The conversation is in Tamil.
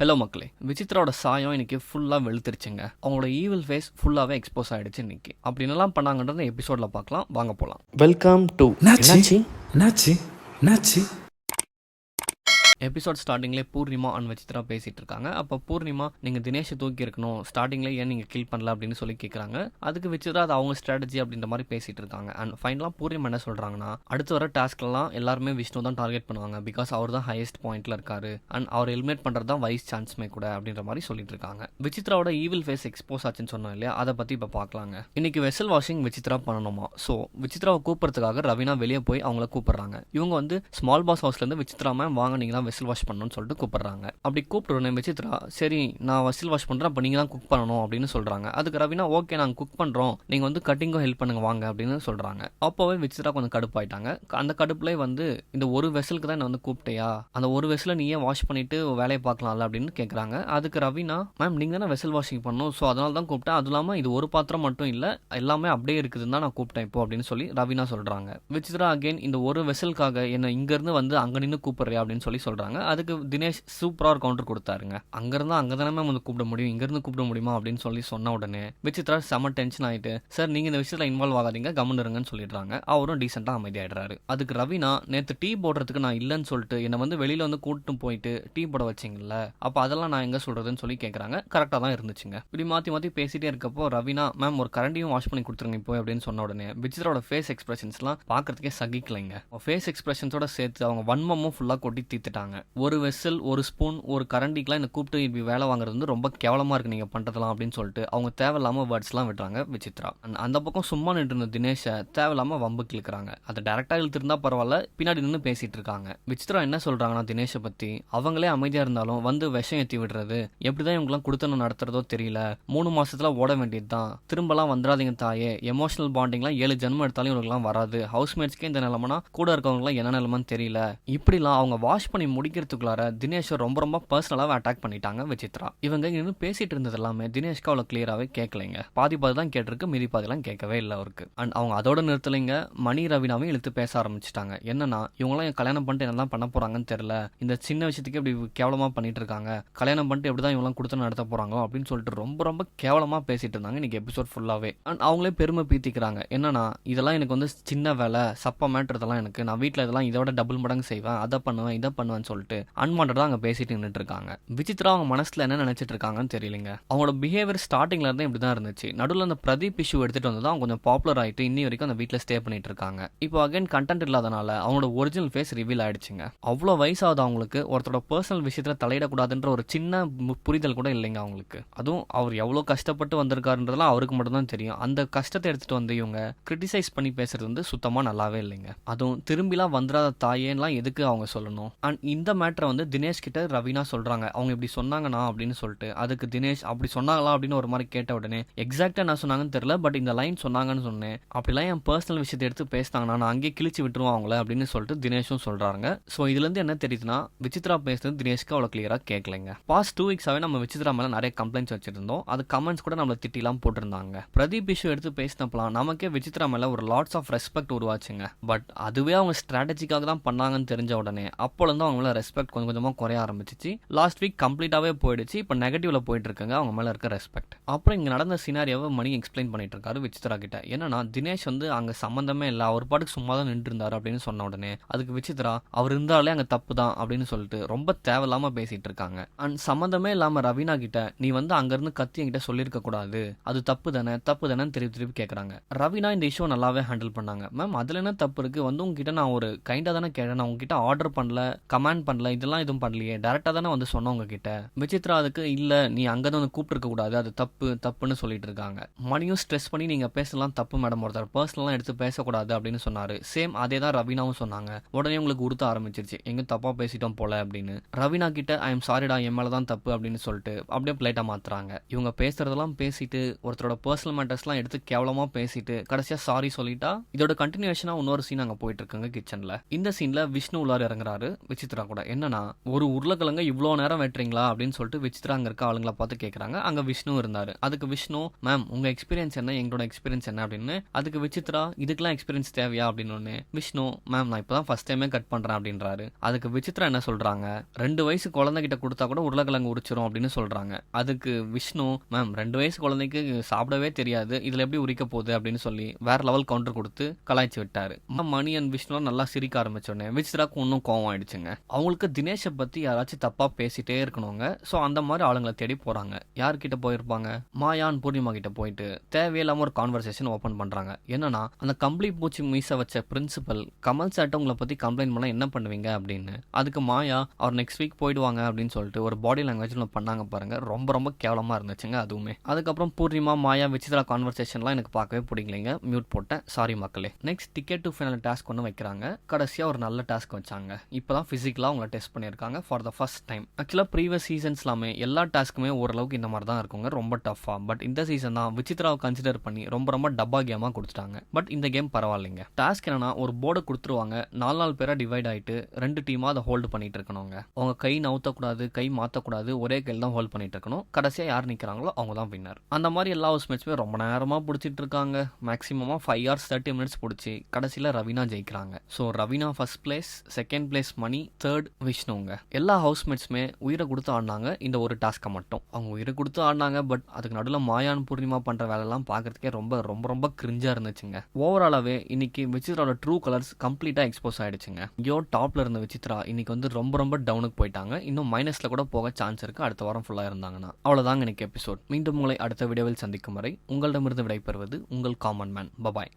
ஹலோ மக்களே. விசித்ராவோட சாயம் இன்னைக்கு ஃபுல்லாக வெளுத்துருச்சுங்க. அவங்களோட ஈவில் ஃபேஸ் ஃபுல்லாகவே எக்ஸ்போஸ் ஆயிடுச்சு இன்னைக்கு. அப்படி என்னெல்லாம் பண்ணாங்கன்றத எபிசோடில் பார்க்கலாம். வாங்க போகலாம் வெல்கம் டு என்னாச்சு? என்னாச்சு? என்னாச்சு? எபிசோட் ஸ்டார்டிங்லேயே பூர்ணிமா அண்ட் வச்சித்ரா பேசிட்டு இருக்காங்க அப்போ பூர்ணிமா நீங்கள் தினேஷை தூக்கி இருக்கணும். ஸ்டார்டிங்லேயே ஏன் நீங்கள் கில் பண்ணல? அப்படின்னு சொல்லி கேட்குறாங்க அதுக்கு வச்சித்ரா அது அவங்க ஸ்ட்ராட்டஜி அப்படின்ற மாதிரி பேசிட்டு இருக்காங்க அண்ட் ஃபைனலாக பூர்ணிமா என்ன சொல்கிறாங்கன்னா அடுத்து வர டாஸ்க்லாம் எல்லாருமே விஷ்ணு தான் டார்கெட் பண்ணுவாங்க. பிகாஸ் அவர் தான் ஹையஸ்ட் பாயிண்ட்ல இருக்காரு. அண்ட் அவர் எலிமினேட் பண்ணுறது தான் வைஸ் சான்ஸ்மே கூட அப்படின்ற மாதிரி சொல்லிட்டு இருக்காங்க விசித்ராவோட ஈவில் ஃபேஸ் எக்ஸ்போஸ் ஆச்சுன்னு சொன்னோம் இல்லையா? அதை பற்றி இப்போ பார்க்கலாங்க இன்னைக்கு வெசல் வாஷிங் விசித்ரா பண்ணணுமா? ஸோ விசித்ராவை கூப்பிட்றதுக்காக ரவினா வெளியே போய் அவங்கள கூப்பிடுறாங்க. இவங்க வந்து ஸ்மால் பாஸ் ஹவுஸ்லேருந்து விசித்ரா மேம் வாங்க நீங்கள் தான் வெசில் வாஷ் பண்ணணும்னு சொல்லிட்டு கூப்பிடுறாங்க. அப்படி கூப்பிட்டுருனே விசித்ரா சரி நான் வெசில் வாஷ் பண்ணுறேன் அப்போ நீங்கள் தான் குக் பண்ணணும் அப்படின்னு சொல்கிறாங்க அதுக்கு ரவினா ஓகே நாங்கள் குக் பண்ணுறோம் நீங்கள் வந்து கட்டிங்கும் ஹெல்ப் பண்ணுங்க வாங்க அப்படின்னு சொல்கிறாங்க அப்போவே விசித்ரா கொஞ்சம் கடுப்பாயிட்டாங்க. அந்த கடுப்புலேயே வந்து இந்த ஒரு வெசலுக்கு தான் என்ன வந்து கூப்பிட்டியா? அந்த ஒரு வெசலை நீயே வாஷ் பண்ணிட்டு வேலையை பார்க்கலாம்ல? அப்படின்னு கேட்குறாங்க அதுக்கு ரவினா மேம் நீங்கள் தானே வெசல் வாஷிங் பண்ணணும். ஸோ அதனால தான் கூப்பிட்டேன். அதுவும் இல்லாமல் இது ஒரு பாத்திரம் மட்டும் இல்லை எல்லாமே அப்படியே இருக்குதுன்னு தான் நான் கூப்பிட்டேன் இப்போ அப்படின்னு சொல்லி ரவினா சொல்கிறாங்க விசித்ரா அகைன் இந்த ஒரு வெசலுக்காக என்ன இங்கேருந்து வந்து அங்கே நின்று கூப்பிடுறியா? அப்படின்னு சொல்லி சொல்கிறாங்க சொல்கிறாங்க அதுக்கு தினேஷ் சூப்பராக ஒரு கவுண்டர் கொடுத்தாருங்க. அங்கேருந்து அங்கே தானே மேம் வந்து கூப்பிட முடியும். இங்கேருந்து கூப்பிட முடியுமா அப்படின்னு சொல்லி சொன்ன உடனே விசித்ரா செம டென்ஷன் ஆகிட்டு சார் நீங்கள் இந்த விஷயத்தில் இன்வால்வ் ஆகாதீங்க. கவனம் இருங்கன்னு சொல்லிடுறாங்க. அவரும் டீசெண்டாக அமைதியாகிடுறாரு அதுக்கு ரவினா நேற்று டீ போடுறதுக்கு நான் இல்லைன்னு சொல்லிட்டு என்னை வந்து வெளியில் வந்து கூப்பிட்டு போயிட்டு டீ போட வச்சிங்கல்ல அப்போ அதெல்லாம் நான் எங்கே சொல்கிறதுன்னு சொல்லி கேட்குறாங்க கரெக்டாக தான் இருந்துச்சுங்க. இப்படி மாற்றி மாற்றி பேசிட்டே இருக்கப்போ ரவினா மேம் ஒரு கரண்டியும் வாஷ் பண்ணி கொடுத்துருங்க இப்போ அப்படின்னு சொன்ன உடனே விசித்ராவோட ஃபேஸ் எக்ஸ்பிரஷன்ஸ்லாம் பார்க்குறதுக்கே சகிக்கலைங்க. ஃபேஸ் எக்ஸ்பிரஷன்ஸோட சேர்த்து அவங்க வன்மமும் ஃபுல்லாக கொட்டி தீத்துட்டாங்க. ஒரு வெசல் ஒரு ஸ்பூன் ஒரு கரண்டிக்கெலாம் இந்த கூப்பிட்டு இப்படி வேலை வாங்குறது வந்து ரொம்ப கேவலமாக இருக்கு நீங்கள் பண்ணுறதுலாம் அப்படின்னு சொல்லிட்டு அவங்க தேவையில்லாமல் வேர்ட்ஸ்லாம் விடுறாங்க விசித்ரா அண்ட் அந்த பக்கம் சும்மா நின்று இருந்த தினேஷை தேவையில்லாமல் வம்பு கிழக்குறாங்க. அதை டேரெக்டாக இழுத்துருந்தா பரவாயில்ல பின்னாடி நின்று பேசிகிட்டு இருக்காங்க. விசித்ரா என்ன சொல்கிறாங்கன்னா தினேஷை பற்றி அவங்களே அமைதியாக இருந்தாலும் வந்து விஷம் ஏற்றி விடுறது எப்படி தான் இவங்களாம் கொடுத்தனும் நடத்துறதோ தெரியல. மூணு மாதத்தில் ஓட வேண்டியது தான் திரும்பலாம் வந்துடாதீங்க தாயே. எமோஷனல் பாண்டிங்லாம் ஏழு ஜென்மம் எடுத்தாலும் இவங்களுக்குலாம் வராது. ஹவுஸ்மேட்ஸ்க்கே இந்த நிலமனா கூட இருக்கவங்களாம் என்ன நிலமன்னு தெரியல. இப்படிலாம் அவங்க வாஷ் பண்ணி முடிக்கிறதுக்குள்ளார தினேஷை ரொம்ப ரொம்ப பர்சனலாகவே அட்டாக் பண்ணிட்டாங்க விசித்ரா. இவங்க இன்னும் பேசிட்டு இருந்தது எல்லாமே தினேஷ்க்கு அவ்வளோ கிளியராகவே கேட்கலைங்க பாதி பாதி தான் கேட்டிருக்கு மீதி பாதிலாம் கேட்கவே இல்லை அவருக்கு. அண்ட் அவங்க அதோட நிறுத்தலைங்க மணி ரவினாவையும் இழுத்து பேச ஆரம்பிச்சிட்டாங்க. என்னன்னா இவங்களாம் என் கல்யாணம் பண்ணிட்டு என்னெல்லாம் பண்ண போறாங்கன்னு தெரியல. இந்த சின்ன விஷயத்துக்கு இப்படி கேவலமாக பண்ணிட்டு இருக்காங்க. கல்யாணம் பண்ணிட்டு எப்படி தான் இவங்களாம் கொடுத்து நடத்த போறாங்களோ அப்படின்னு சொல்லிட்டு ரொம்ப ரொம்ப கேவலமாக பேசிட்டு இருந்தாங்க இன்னைக்கு எபிசோட் ஃபுல்லாகவே அண்ட் அவங்களே பெருமை பீத்திக்கிறாங்க. என்னன்னா இதெல்லாம் எனக்கு வந்து சின்ன வேலை சப்ப மேட்ரு இதெல்லாம் எனக்கு. நான் வீட்டில் இதெல்லாம் இதோட டபுள் மடங்கு செய்வேன் அதை பண்ணுவேன் இதை பண்ணுவேன் பண்ணுவேன்னு சொல்லிட்டு அன்வான்டாக அங்கே பேசிட்டு நின்றுட்டு இருக்காங்க விசித்ரா அவங்க மனசுல என்ன நினைச்சிட்டு இருக்காங்கன்னு தெரியலங்க. அவங்களோட பிஹேவியர் ஸ்டார்டிங்ல இருந்தே இப்படி தான் இருந்துச்சு. நடுவில் அந்த பிரதீப் இஷ்யூ எடுத்துட்டு வந்து அவங்க கொஞ்சம் பாப்புலர் ஆயிட்டு இன்னி வரைக்கும் அந்த வீட்டில் ஸ்டே பண்ணிட்டு இருக்காங்க. இப்போ அகைன் கண்டென்ட் இல்லாதனால அவங்களோட ஒரிஜினல் ஃபேஸ் ரிவீல் ஆயிடுச்சுங்க. அவ்வளோ வயசாகுது அவங்களுக்கு. ஒருத்தரோட பர்சனல் விஷயத்துல தலையிடக்கூடாதுன்ற ஒரு சின்ன புரிதல் கூட இல்லைங்க அவங்களுக்கு. அதுவும் அவர் எவ்வளோ கஷ்டப்பட்டு வந்திருக்காருன்றதெல்லாம் அவருக்கு மட்டும் தான் தெரியும். அந்த கஷ்டத்தை எடுத்துகிட்டு வந்து இவங்க கிரிட்டிசைஸ் பண்ணி பேசுறது வந்து சுத்தமாக நல்லாவே இல்லைங்க. அதுவும் திரும்பிலாம் வந்துடாத தாயேன்லாம் எதுக்கு அவங்க சொல்லணும்? அண்ட் இந்த மேட்டரை வந்து தினேஷ் கிட்ட ரவீனா சொல்கிறாங்க அவங்க இப்படி சொன்னாங்கண்ணா அப்படின்னு சொல்லிட்டு. அதுக்கு தினேஷ் அப்படி சொன்னாங்களா அப்படின்னு ஒரு மாதிரி கேட்ட உடனே எக்ஸாக்டாக என்ன சொன்னாங்கன்னு தெரியல பட் இந்த லைன் சொன்னாங்கன்னு சொன்னேன். அப்படிலாம் என் பர்சனல் விஷயத்தை எடுத்து பேசினாங்கண்ணா நான் அங்கேயே கிழிச்சு விட்டுருவோம் அவங்கள அப்படின்னு சொல்லிட்டு தினேஷும் சொல்கிறாங்க ஸோ இதுலேருந்து என்ன தெரியுதுன்னா விசித்ரா பேசுறது தினேஷ்க்கு அவ்வளோ கிளியராக கேட்கலைங்க பாஸ்ட் டூ வீக்ஸாவே நம்ம விசித்ரா மேல நிறைய கம்ப்ளைண்ட்ஸ் வச்சிருந்தோம். அது கமெண்ட்ஸ் கூட நம்மளை திட்டிலாம் போட்டிருந்தாங்க. பிரதீப் இஷ்யூ எடுத்து பேசினப்பலாம் நமக்கே விசித்ரா மேல ஒரு லாட்ஸ் ஆஃப் ரெஸ்பெக்ட் உருவாச்சுங்க. பட் அதுவே அவங்க ஸ்ட்ராட்டஜிக்காக தான் பண்ணாங்கன்னு தெரிஞ்ச உடனே அப்போலேருந்து இருந்து மேல ரெஸ்பெக்ட் கொஞ்சம் கொஞ்சமா குறைய ஆரம்பிச்சிச்சு. லாஸ்ட் வீக் கம்ப்ளீட்டாவே போயிடுச்சு. இப்போ நெகட்டிவ்ல போயிட்டு இருக்காங்க. அவங்க மேல இருக்க ரெஸ்பெக்ட் அப்புறம் இங்க நடந்த சினாரியாவை மணி எக்ஸ்பிளைன் பண்ணிட்டு இருக்காரு விசித்ரா கிட்ட. என்னன்னா தினேஷ் வந்து அங்க சம்பந்தமே இல்லை. அவர் பாட்டுக்கு சும்மா தான் நின்று இருந்தாரு அப்படின்னு சொன்ன உடனே அதுக்கு விசித்ரா அவர் இருந்தாலே அங்க தப்பு தான் அப்படின்னு சொல்லிட்டு ரொம்ப தேவையில்லாம பேசிட்டு இருக்காங்க. அண்ட் சம்மந்தமே இல்லாம ரவீனா கிட்ட நீ வந்து அங்க இருந்து கத்தி என்கிட்ட சொல்லியிருக்க கூடாது. அது தப்பு தானே? தப்பு தானே திருப்பி திருப்பி கேட்குறாங்க ரவீனா இந்த இஷ்யூ நல்லாவே ஹேண்டில் பண்ணாங்க. மேம் அதில் என்ன தப்பு இருக்கு? வந்து உங்ககிட்ட நான் ஒரு கைண்டாக தானே கேட்டேன். நான் உங்ககிட்ட ஆர்டர் பண்ணல. கமெண்ட் பண்ணல இதெல்லாம் எதுவும் பண்ணலையே. டேரெக்டாக தானே வந்து சொன்னவங்க உங்ககிட்ட. விசித்ரா அதுக்கு இல்லை நீ அங்கே தான் வந்து கூப்பிட்டுருக்க கூடாது அது தப்பு தப்புன்னு சொல்லிட்டு இருக்காங்க. மணியும் ஸ்ட்ரெஸ் பண்ணி நீங்கள் பேசலாம் தப்பு மேடம் ஒருத்தர் பர்சனலாம் எடுத்து பேசக்கூடாது அப்படின்னு சொன்னார். சேம் அதே தான் ரவீனாவும் சொன்னாங்க. உடனே உங்களுக்கு உறுத்த ஆரம்பிச்சிருச்சு. எங்கே தப்பாக பேசிட்டோம் போல அப்படின்னு. ரவீனா கிட்ட ஐ எம் சாரிடா என் மேலே தான் தப்பு அப்படின்னு சொல்லிட்டு அப்படியே பிளேட்டாக மாத்துறாங்க. இவங்க பேசுறதெல்லாம் பேசிட்டு ஒருத்தரோட பர்சனல் மேட்டர்ஸ்லாம் எடுத்து கேவலமாக பேசிட்டு கடைசியாக சாரி சொல்லிட்டா இதோட கண்டினியூஷனாக இன்னொரு சீன் அங்கே போயிட்டு இருக்காங்க கிச்சனில் இந்த சீனில் விஷ்ணு உள்ளார் இறங்குறாரு விசித்ரா. விசித்ரா கூட. என்னன்னா ஒரு உருளைக்கிழங்க இவ்வளோ நேரம் வெட்டுறீங்களா? அப்படின்னு சொல்லிட்டு விசித்ரா அங்கே இருக்க ஆளுங்களை பார்த்து கேட்குறாங்க அங்கே விஷ்ணு இருந்தார். அதுக்கு விஷ்ணு மேம் உங்கள் எக்ஸ்பீரியன்ஸ் என்ன? எங்களோட எக்ஸ்பீரியன்ஸ் என்ன? அப்படின்னு. அதுக்கு விசித்ரா இதுக்கெல்லாம் எக்ஸ்பீரியன்ஸ் தேவையா? அப்படின்னு ஒன்று விஷ்ணு மேம் நான் இப்போ தான் ஃபஸ்ட் டைமே கட் பண்ணுறேன் அப்படின்றாரு. அதுக்கு விசித்ரா என்ன சொல்கிறாங்க ரெண்டு வயசு குழந்தைகிட்ட கொடுத்தா கூட உருளைக்கிழங்கு உரிச்சிரும் அப்படின்னு சொல்கிறாங்க அதுக்கு விஷ்ணு மேம் ரெண்டு வயசு குழந்தைக்கு சாப்பிடவே தெரியாது. இதில் எப்படி உரிக்க போகுது? அப்படின்னு சொல்லி வேற லெவல் கவுண்டர் கொடுத்து கலாய்ச்சி விட்டாரு. மணி அண்ட் விஷ்ணுலாம் நல்லா சிரிக்க ஆரம்பிச்சோடனே விசித்ராக்கு இன்னும் கோவம் ஆயிடுச்சுங்க. அவங்களுக்கு தினேஷை பற்றி யாராச்சும் தப்பாக பேசிட்டே இருக்கணுங்க. ஸோ அந்த மாதிரி ஆளுங்களை தேடி போகிறாங்க யார்கிட்ட போயிருப்பாங்க? மாயான் பூர்ணிமா கிட்ட போயிட்டு தேவையில்லாமல் ஒரு கான்வர்சேஷன் ஓப்பன் பண்ணுறாங்க என்னன்னா அந்த கம்பளி பூச்சி மீசை வச்ச பிரின்சிபல் கமல் சார்ட்ட உங்களை பற்றி கம்ப்ளைண்ட் பண்ணால் என்ன பண்ணுவீங்க அப்படின்னு. அதுக்கு மாயா அவர் நெக்ஸ்ட் வீக் போயிடுவாங்க அப்படின்னு சொல்லிட்டு ஒரு பாடி லாங்குவேஜ் ஒன்று பண்ணாங்க பாருங்கள் ரொம்ப ரொம்ப கேவலமாக இருந்துச்சுங்க அதுவுமே. அதுக்கப்புறம் பூர்ணிமா மாயா விசித்திரா கான்வர்சேஷன்லாம் எனக்கு பார்க்கவே பிடிக்கலைங்க. மியூட் போட்டேன். சாரி மக்களே. Next ticket to final task ஒன்று வைக்கிறாங்க. கடைசியாக ஒரு நல்ல டாஸ்க் வச்சாங்க. இப்போ தான் ஃபிசிக்கலாக அவங்கள டெஸ்ட் பண்ணியிருக்காங்க ஃபார் த ஃபஸ்ட் டைம் ஆக்சுவலாக ப்ரீவியஸ் சீசன்ஸ்லாமே எல்லா டாஸ்க்குமே ஓரளவுக்கு இந்த மாதிரி தான் இருக்குங்க. ரொம்ப டஃப்பாக பட் இந்த சீசன் தான் விசித்ராவை கன்சிடர் பண்ணி ரொம்ப ரொம்ப டப்பா கேமாக கொடுத்துட்டாங்க. பட் இந்த கேம் பரவாயில்லைங்க. டாஸ்க் என்னன்னா ஒரு போர்டை கொடுத்துருவாங்க. நாலு நாலு பேராக டிவைட் ஆகிட்டு ரெண்டு டீமாக அதை ஹோல்டு பண்ணிட்டு இருக்கணுங்க. அவங்க கை நவுத்தக்கூடாது கை மாற்றக்கூடாது ஒரே கையில் தான் ஹோல்ட் பண்ணிட்டு இருக்கணும். கடைசியாக யார் நிற்கிறாங்களோ அவங்க தான் வின்னர் அந்த மாதிரி எல்லா ஹவுஸ் மேட்ச்சுமே ரொம்ப நேரமாக பிடிச்சிட்டு இருக்காங்க. மேக்ஸிமமாக ஃபைவ் ஹவர்ஸ் தேர்ட்டி மினிட்ஸ் பிடிச்சி கடைசியில் Raveena ஜெயிக்கிறாங்க. So Raveena first place second place Mani third விஷ்ணுங்க. எல்லா ஹவுஸ்மேட்ஸுமே உயிரை கொடுத்து ஆடினாங்க. இந்த ஒரு டாஸ்க்கை மட்டும். அவங்க உயிரை கொடுத்து ஆடினாங்க பட் அதுக்கு நடுவில் மாயான் பூர்ணிமா பண்ணுற வேலைலாம் பார்க்கறதுக்கே ரொம்ப ரொம்ப ரொம்ப கிரிஞ்சாக இருந்துச்சுங்க. ஓவராலாகவே இன்னைக்கு விசித்ராவோட ட்ரூ கலர்ஸ் கம்ப்ளீட்டாக எக்ஸ்போஸ் ஆயிடுச்சுங்க. ஐயோ டாப்ல இருந்த விசித்ரா இன்னைக்கு வந்து ரொம்ப ரொம்ப டவுனுக்கு போயிட்டாங்க. இன்னும் மைனஸில் கூட போக சான்ஸ் இருக்கு. அடுத்த வாரம் ஃபுல்லாக இருந்தாங்கன்னா. அவ்வளோதாங்க இன்னைக்கு எபிசோட் மீண்டும் உங்களை அடுத்த வீடியோவில் சந்திக்கும் வரை உங்களிடமிருந்து விடைபெறுவது உங்கள் காமன் மேன் பபாய்